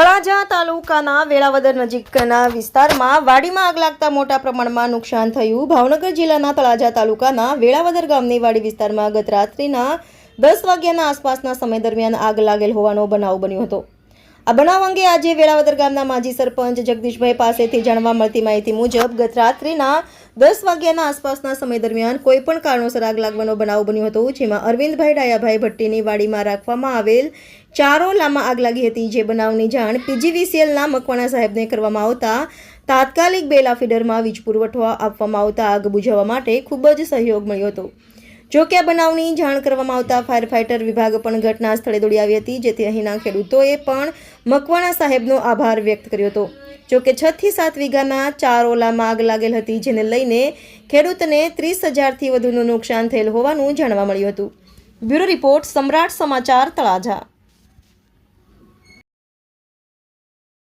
તળાજા તાલુકાના વેળાવદર નજીકના વિસ્તારમાં વાડીમાં આગ લાગતા મોટા પ્રમાણમાં નુકસાન થયું. ભાવનગર જિલ્લાના તળાજા તાલુકાના વેળાવદર ગામની વાડી વિસ્તારમાં ગત રાત્રિના દસ વાગ્યાના આસપાસના સમય દરમિયાન આગ લાગેલ હોવાનો બનાવ બન્યો હતો. આ બનાવ અંગે આજે વેળાવદર ગામના માજી સરપંચ જગદીશભાઈ પાસેથી જાણવા મળતી માહિતી મુજબ, ગત રાત્રિના દસ વાગ્યાના આસપાસના સમય દરમિયાન કોઈ પણ કારણોસર આગ લાગવાનો બનાવ બન્યો હતો, જેમાં અરવિંદભાઈ ડાયાભાઈ ભટ્ટીની વાડીમાં રાખવામાં આવેલ ચારો લામાં આગ લાગી હતી, જે બનાવની જાણ પીજીવીસીએલના મકવાણા સાહેબને કરવામાં આવતા તાત્કાલિક બેલા ફીડરમાં વીજ પુરવઠો આપવામાં આવતા આગ બુઝાવવા માટે ખૂબ જ સહયોગ મળ્યો હતો. જો કે આ બનાવની જાણ કરવામાં આવતા ફાયર ફાઇટર વિભાગ પણ ઘટના સ્થળે દોડી આવી હતી, જેથી અહીંના ખેડૂતોએ પણ મકવાણા સાહેબનો આભાર વ્યક્ત કર્યો હતો. જો કે છ થી સાત વીઘાના ચાર ઓલામાં આગ લાગેલ હતી, જેને લઈને ખેડૂતને ત્રીસ હજારથી વધુનું નુકસાન થયેલ હોવાનું જાણવા મળ્યું હતું. બ્યુરો રિપોર્ટ સમ્રાટ સમાચાર તળાજા.